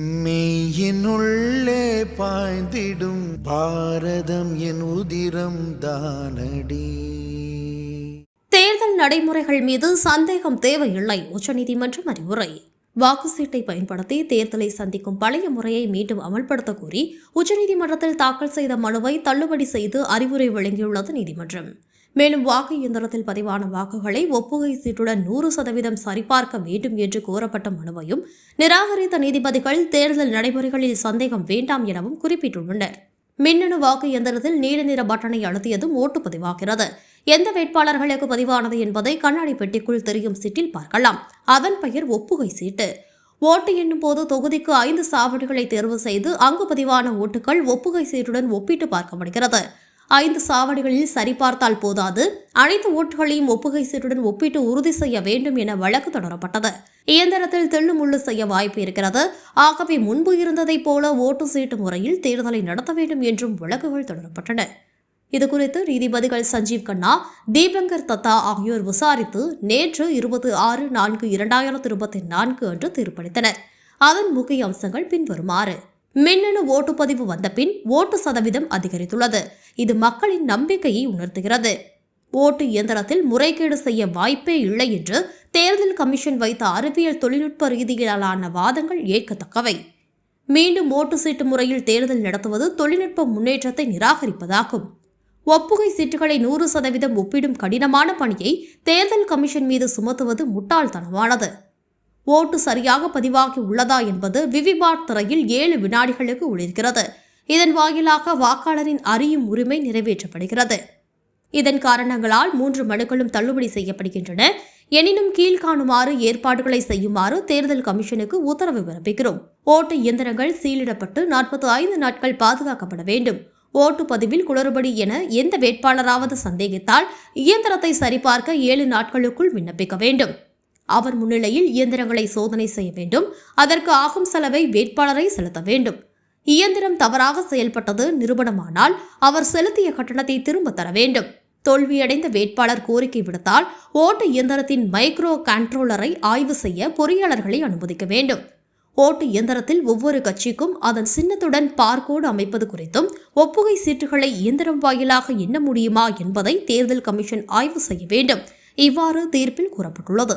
மெய்யினுள்ளே பாய்ந்திடும் பாரதம் என் உதிரம் தானடி. தேர்தல் நடைமுறைகள் மீது சந்தேகம் தேவையில்லை உச்சநீதிமன்றம் அறிவுரை. வாக்கு சீட்டை பயன்படுத்தி தேர்தலை சந்திக்கும் பழைய முறையை மீண்டும் அமல்படுத்த கோரி உச்சநீதிமன்றத்தில் தாக்கல் செய்த மனுவை தள்ளுபடி செய்து அறிவுரை வழங்கியுள்ளது நீதிமன்றம். மேலும் வாக்கு இயந்திரத்தில் பதிவான வாக்குகளை ஒப்புகை சீட்டுடன் நூறு சதவீதம் சரிபார்க்க வேண்டும் என்று கோரப்பட்ட மனுவையும் நிராகரித்த நீதிபதிகள் தேர்தல் நடைமுறைகளில் சந்தேகம் வேண்டாம் எனவும் குறிப்பிட்டுள்ளனர். மின்னணு வாக்கு இயந்திரத்தில் நீல நிற பட்டனை அழுத்தியதும் ஓட்டு பதிவாகிறது. எந்த வேட்பாளர்களுக்கு பதிவானது என்பதை கண்ணாடி பெட்டிக்குள் தெரியும் சீட்டில் பார்க்கலாம். அதன் பெயர் ஒப்புகை சீட்டு. ஓட்டு எண்ணும் போது தொகுதிக்கு ஐந்து சாவடிகளை தேர்வு செய்து அங்கு பதிவான ஓட்டுகள் ஒப்புகை சீட்டுடன் ஒப்பிட்டு பார்க்கப்படுகிறது. ஐந்து சாவடிகளில் சரிபார்த்தால் போதாது. அனைத்து ஓட்டுகளையும் ஒப்புகை சீட்டுடன் ஒப்பிட்டு உறுதி செய்ய வேண்டும் என வழக்கு தொடரப்பட்டது. இயந்திரத்தில் தெள்ளுமுள்ளு செய்ய வாய்ப்பு இருக்கிறது. ஆகவே முன்பு இருந்ததைப் போல ஓட்டு சீட்டு முறையில் தேர்தலை நடத்த வேண்டும் என்றும் வழக்குகள் தொடரப்பட்டன. இதுகுறித்து நீதிபதிகள் சஞ்சீவ் கண்ணா தீபங்கர் தத்தா ஆகியோர் விசாரித்து நேற்று இருபத்தி ஆறு நான்கு இரண்டாயிரத்து இருபத்தி நான்கு அன்று தீர்ப்பளித்தனர். அதன் முக்கிய அம்சங்கள் பின்வருமாறு. மின்னணு ஓட்டுப்பதிவு வந்தபின் ஓட்டு சதவீதம் அதிகரித்துள்ளது. இது மக்களின் நம்பிக்கையை உணர்த்துகிறது. ஓட்டு இயந்திரத்தில் முறைகேடு செய்ய வாய்ப்பே இல்லை என்று தேர்தல் கமிஷன் வைத்த அறிவியல் தொழில்நுட்ப ரீதியிலான வாதங்கள் ஏற்கத்தக்கவை. மீண்டும் ஓட்டு சீட்டு முறையில் தேர்தல் நடத்துவது தொழில்நுட்ப முன்னேற்றத்தை நிராகரிப்பதாகும். ஒப்புகை சீட்டுகளை நூறு சதவீதம் ஒப்பிடும் கடினமான பணியை தேர்தல் கமிஷன் மீது சுமத்துவது முட்டாள்தனமானது. ஓட்டு சரியாக பதிவாகி உள்ளதா என்பது விவிபாட் திரையில் ஏழு வினாடிகளுக்கு ஒளிர்கிறது. இதன் வாயிலாக வாக்காளரின் அறியும் உரிமை நிறைவேற்றப்படுகிறது. இதன் காரணங்களால் மூன்று மனுக்களும் தள்ளுபடி செய்யப்படுகின்றன. எனினும் கீழ்காணுமாறு ஏற்பாடுகளை செய்யுமாறு தேர்தல் கமிஷனுக்கு உத்தரவு பிறப்பிக்கிறோம். ஓட்டு இயந்திரங்கள் சீலிடப்பட்டு நாற்பத்தி ஐந்து நாட்கள் பாதுகாக்கப்பட வேண்டும். ஓட்டுப்பதிவில் குளறுபடி என எந்த வேட்பாளராவது சந்தேகித்தால் இயந்திரத்தை சரிபார்க்க ஏழு நாட்களுக்குள் விண்ணப்பிக்க வேண்டும். அவர் முன்னிலையில் இயந்திரங்களை சோதனை செய்ய வேண்டும். அதற்கு ஆகும் செலவை வேட்பாளரை செலுத்த வேண்டும். இயந்திரம் தவறாக செயல்பட்டது நிரூபணமானால் அவர் செலுத்திய கட்டணத்தை திரும்ப தர வேண்டும். தோல்வியடைந்த வேட்பாளர் கோரிக்கை விடுத்தால் ஓட்டு இயந்திரத்தின் மைக்ரோ கண்ட்ரோலரை ஆய்வு செய்ய பொறியாளர்களை அனுமதிக்க வேண்டும். ஓட்டு இயந்திரத்தில் ஒவ்வொரு கட்சிக்கும் அதன் சின்னத்துடன் பார்கோடு அமைப்பது குறித்தும் ஒப்புகை சீட்டுகளை இயந்திரம் வாயிலாக எண்ண முடியுமா என்பதை தேர்தல் கமிஷன் ஆய்வு செய்ய வேண்டும். இவ்வாறு தீர்ப்பில் கூறப்பட்டுள்ளது.